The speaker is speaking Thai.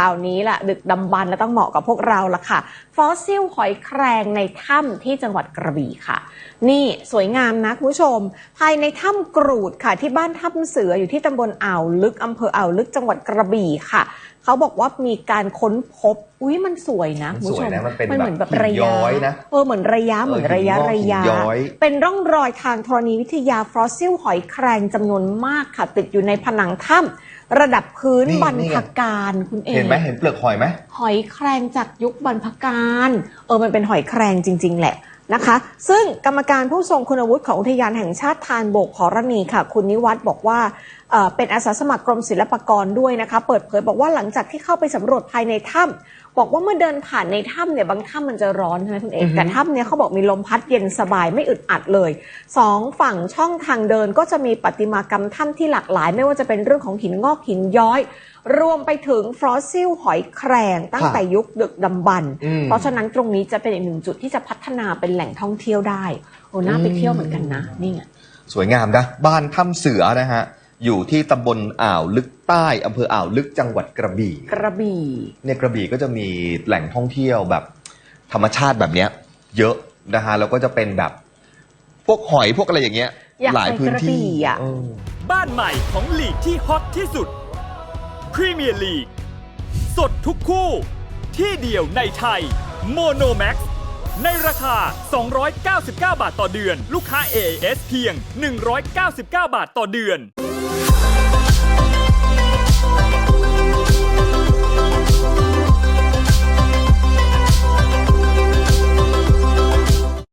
ข่าวนี้แหละดึกดำบรรพ์และต้องเหมาะกับพวกเราละค่ะ ฟอสซิลหอยแครงในถ้ำที่จังหวัดกระบี่ค่ะ นี่สวยงามนะคุณผู้ชม ภายในถ้ำกรูดค่ะ ที่บ้านถ้ำเสืออยู่ที่ตำบลอ่าวลึกอำเภออ่าวลึกจังหวัดกระบี่ค่ะเขาบอกว่ามีการค้นพบ อุ้ยมันสวยนะมันคุณผู้ชสวยมนะมันเป็นเหมือนแบบแบบระหินย้ยะอยนะเออเหมือนระยะเหมือนระยะเออหินงอกระยะหินย้อยเป็นร่องรอยทางธรณีวิทยาฟอสซิลหอยแครงจำนวนมากค่ะ ติดอยู่ในผนังถ้ำ ระดับพื้นนี่บรรนี่ไง พการคุณเอเห็นไหมเห็นเปลือกหอยไหม หอยแครงจากยุคบรรพการเออมันเป็นหอยแครงจริง ๆ แหละนะคะ ซึ่งกรรมการผู้ทรงคุณวุฒิของอุทยานแห่งชาติทานโบกขอรณีค่ะ คุณนิวัฒน์บอกว่า เอ่อเป็นอาสาสมัครกรมศิลปากรด้วยนะคะ เปิดเผยบอกว่าหลังจากที่เข้าไปสำรวจภายในถ้ำบอกว่าเมื่อเดินผ่านในถ้ำเนี่ยบางถ้ำมันจะร้อนใช่ไหมคุณเอกอือฮึแต่ถ้ำเนี่ยเขาบอกมีลมพัดเย็นสบายไม่อึดอัดเลยสองฝั่งช่องทางเดินก็จะมีประติมากรรมถ้ำที่หลากหลาย ไม่ว่าจะเป็นเรื่องของหินงอกหินย้อย รวมไปถึงฟอสซิลหอยแครงตั้งแต่ยุคดึกดำบรรพ์อืมเพราะฉะนั้นตรงนี้จะเป็นอีกหนึ่งจุดที่จะพัฒนาเป็นแหล่งท่องเที่ยวได้โอ้น่าไปเที่ยวเหมือนกันนะนี่ไงสวยงามนะบ้านถ้ำเสือนะฮะ อยู่ที่ตำบลอ่าวลึกใต้อำเภออ่าวลึกจังหวัดกระบี่ กระบี่เนี่ยกระบี่ก็จะมีแหล่งท่องเที่ยวแบบ ธรรมชาติแบบเนี้ย เยอะนะฮะแล้วก็จะเป็นแบบพวกหอยพวกอะไรอย่างเงี้ย อยากหลายไปพื้นกระที่บี่อะ เออ บ้านใหม่ของลีกที่ฮอตที่สุดพรีเมียร์ลีกสดทุกคู่ ที่เดียวในไทยโมโนแม็กในราคา 299 บาทต่อเดือน ลูกค้า AIS เพียง 199 บาทต่อเดือน